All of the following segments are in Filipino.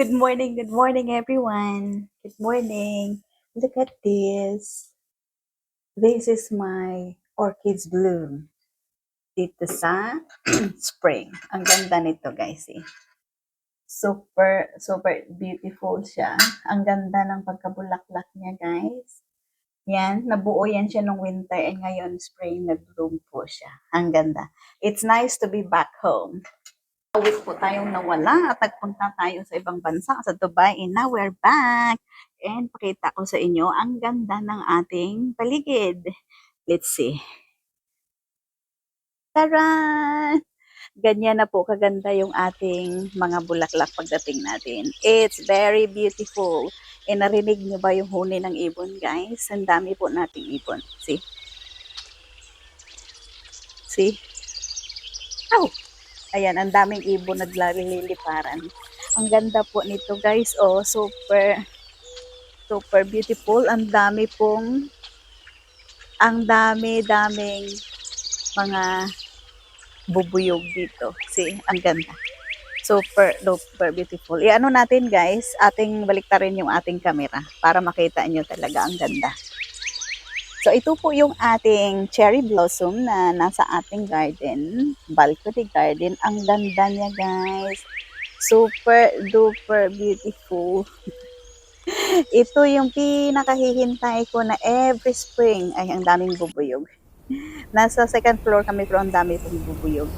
Good morning, good morning, everyone. Good morning. Look at this. This is my orchids bloom dito sa spring. Ang ganda nito, guys. Eh. Super, super beautiful siya. Ang ganda ng pagkabulaklak niya, guys. Yan, nabuo yan siya nung winter and ngayon spring nag-bloom po siya. Ang ganda. It's nice to be back home. Week po tayong nawala at nagpunta tayo sa ibang bansa, sa Dubai, and now we're back. And pakita ko sa inyo ang ganda ng ating paligid. Let's see. Tara! Ganyan na po kaganda yung ating mga bulaklak pagdating natin. It's very beautiful. E narinig niyo ba yung huni ng ibon, guys? Ang dami po nating ibon. See? See? Oh! Ayan, ang daming ibon naglaliliparan. Ang ganda po nito, guys. Oh, super, super beautiful. Ang dami pong, ang dami-daming mga bubuyog dito. See, ang ganda. Super, super beautiful. I-ano natin, guys, ating baliktarin yung ating camera para makita nyo talaga ang ganda. So, ito po yung ating cherry blossom na nasa ating garden, balcony garden. Ang ganda niya, guys. Super duper beautiful. ito yung pinakahihintay ko na every spring. Ay, ang daming bubuyog. Nasa second floor kami pero ang dami pong bubuyog.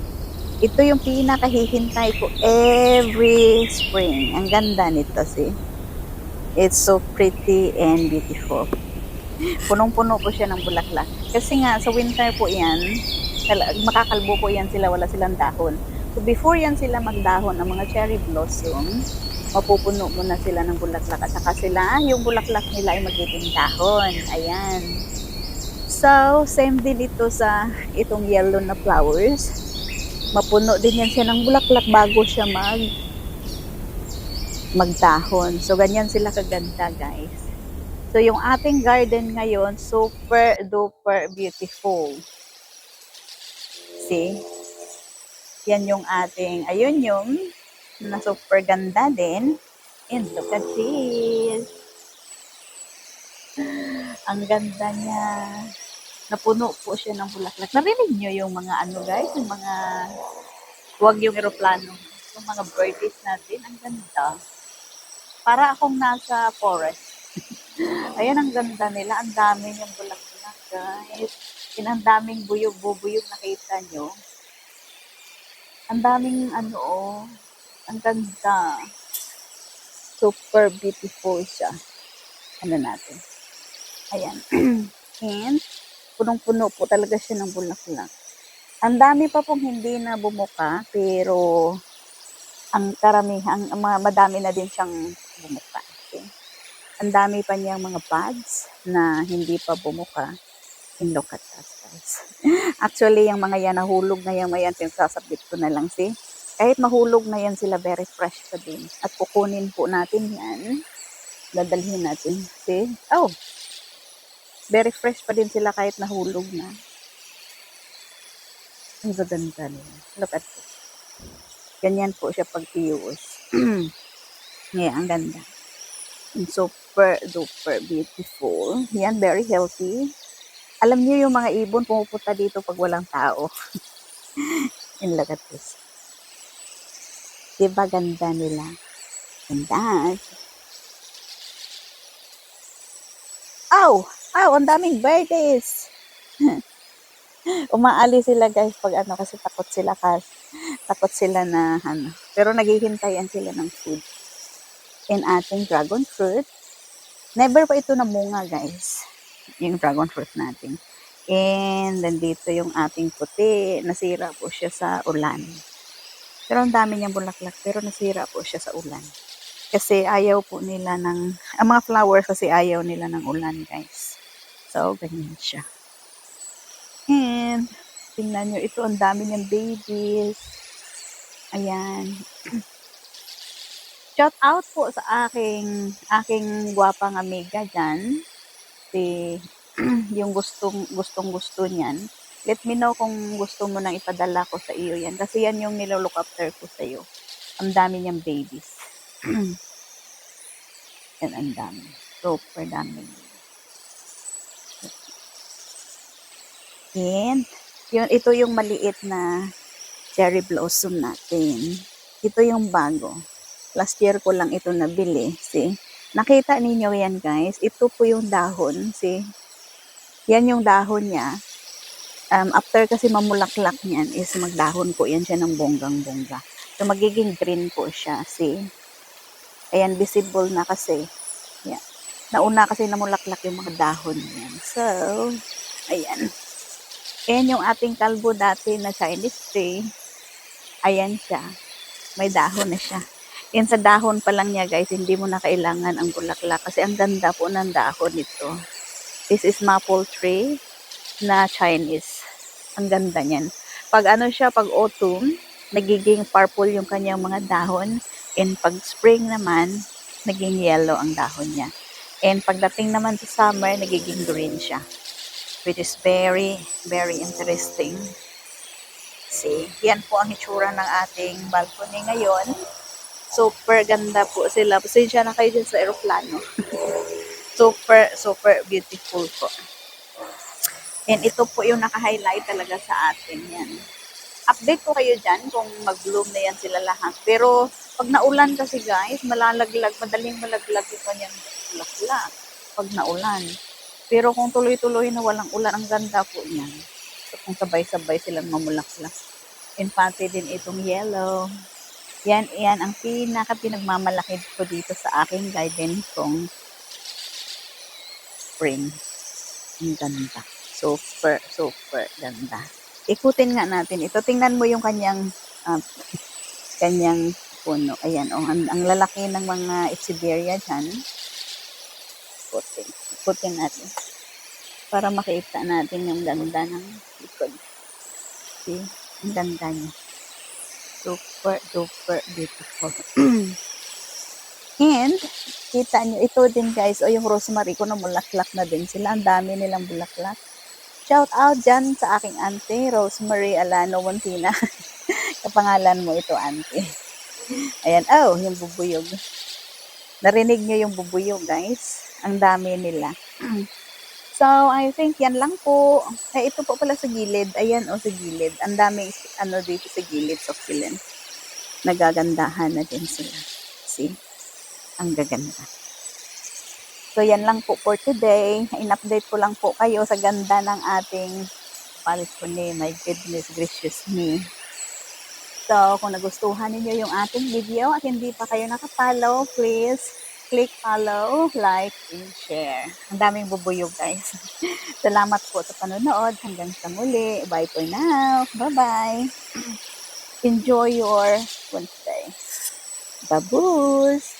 Ito yung pinakahihintay ko every spring. Ang ganda nito, see? It's so pretty and beautiful. Punong-puno po siya ng bulaklak. Kasi nga, sa winter po yan, makakalbo po yan sila, wala silang dahon. So before yan sila magdahon, ang mga cherry blossom, mapupuno muna sila ng bulaklak. At saka sila, yung bulaklak nila ay magiging dahon. Ayan. So, same din ito sa itong yellow na flowers. Mapuno din yan siya ng bulaklak bago siya mag magdahon. So, ganyan sila kaganda, guys. So, yung ating garden ngayon, super duper beautiful. See? Yan yung ating, ayun yung na super ganda din. And look at this. Ang ganda niya. Napuno po siya ng bulaklak. Narinig niyo yung mga ano guys, yung mga, huwag yung eroplano. Yung mga birdies natin. Ang ganda. Para akong nasa forest. Ayan, ang ganda nila. Ang dami yung bulaklak, guys. Yan, ang daming buyog-bubuyog nakita nyo. Ang daming ano, oh. Ang ganda. Super beautiful siya. Ano natin. Ayan. And, punong-puno po talaga siya ng bulaklak. Ang dami pa pong hindi na bumuka, pero ang karamihan, madami na din siyang bumuka. Ang dami pa niyang mga buds na hindi pa bumuka. And look at that, guys. Actually, yung mga yan, nahulog na yung mga yan, sinasabit ko na lang, see? Kahit mahulog na yan sila, very fresh pa din. At kukunin po natin yan. Dadalhin natin. See? Oh! Very fresh pa din sila kahit nahulog na. Ang gaganda nila. Look at this. Ganyan po siya pag iuos. Ngayon, ang ganda. And super duper beautiful. Yan, very healthy. Alam niyo yung mga ibon pumupunta dito pag walang tao. And look at this. Diba ganda nila? Ganda. Ow! Ow! Ang daming birdies! Umaali sila guys pag ano kasi takot sila kasi takot sila na ano. Pero naghihintayan sila ng food. In ating dragon fruit. Never pa ito namunga guys. Yung dragon fruit natin. And nandito yung ating puti. Nasira po siya sa ulan. Pero ang dami niyang bulaklak. Pero nasira po siya sa ulan. Kasi ayaw po nila ng, ang mga flowers kasi ayaw nila ng ulan guys. So, ganyan siya. And, tingnan nyo, ito ang dami niyang babies. Ayan. Shout out po sa aking, aking gwapang amiga dyan. Si, yung gustong, gustong gusto niyan. Let me know kung gusto mo nang ipadala ko sa iyo yan. Kasi yan yung nilolook after ko sa iyo. Ang dami niyang babies. Yan ang dami. Super dami. And, yun, ito yung maliit na cherry blossom natin. Ito yung bago. Last year ko lang ito nabili. See? Nakita ninyo yan guys. Ito po yung dahon. See? Yan yung dahon niya. Um, after kasi mamulaklak niyan is magdahon po yan siya ng bonggang-bongga. So magiging green po siya. See? Ayan, visible na kasi. Yan. Nauna kasi namulaklak yung mga dahon niyan. So, ayan. Ayan yung ating kalbo dati na Chinese tree. Ayan siya. May dahon na siya. Yan sa dahon pa lang niya guys, hindi mo na kailangan ang bulaklak kasi ang ganda po ng dahon nito. This is maple tree na Chinese. Ang ganda niyan. Pag ano siya, pag autumn, nagiging purple yung kanyang mga dahon. And pag spring naman, naging yellow ang dahon niya. And pagdating naman sa summer, nagiging green siya. Which is very, very interesting. See, yan po ang itsura ng ating balcony ngayon. Super ganda po sila. Pasensya na kayo dyan sa aeroplano. super, super beautiful po. And ito po yung naka-highlight talaga sa atin yan. Update ko kayo dyan kung mag-bloom na yan sila lahat. Pero pag naulan kasi guys, malalaglag, madaling malaglag yung kanyang bulaklak pag naulan. Pero kung tuloy-tuloy na walang ulan, ang ganda po niyan. So, kung sabay-sabay silang mamulaklak. And pati din itong yellow. Yan, yan ang pinaka pinagmamalaki ko dito sa aking garden kong spring. Ang ganda. Super, super ganda. Ikutin nga natin ito. Tingnan mo yung kanyang ah, kanyang puno. Ayan, oh, ang, ang lalaki ng mga echeveria dyan. Ikutin. Ikutin natin. Para makita natin yung ganda ng likod. See? Ang ganda niya. Super, super beautiful. And, kita nyo, ito din guys, o yung rosemary ko na bulaklak na din sila. Ang dami nilang bulaklak. Shout out dyan sa aking auntie, Rosemary Alano Montina. Kapangalan mo ito, auntie. Ayan, oh, yung bubuyog. Narinig nyo yung bubuyog, guys. Ang dami nila. So, I think yan lang po. Ay, ito po pala sa gilid. Ayan, o, sa gilid. Ang dami, ano, dito sa gilid, succulent. Nagagandahan na din sila. See? Ang gaganda. So, yan lang po for today. In-update ko lang po kayo sa ganda ng ating balcony. My goodness gracious me. So, kung nagustuhan ninyo yung ating video at hindi pa kayo nakapollow, please click follow, like, and share. Ang daming bubuyog, guys. Salamat po sa panonood. Hanggang sa muli. Bye for now. Bye-bye. Enjoy your Wednesday. Babus!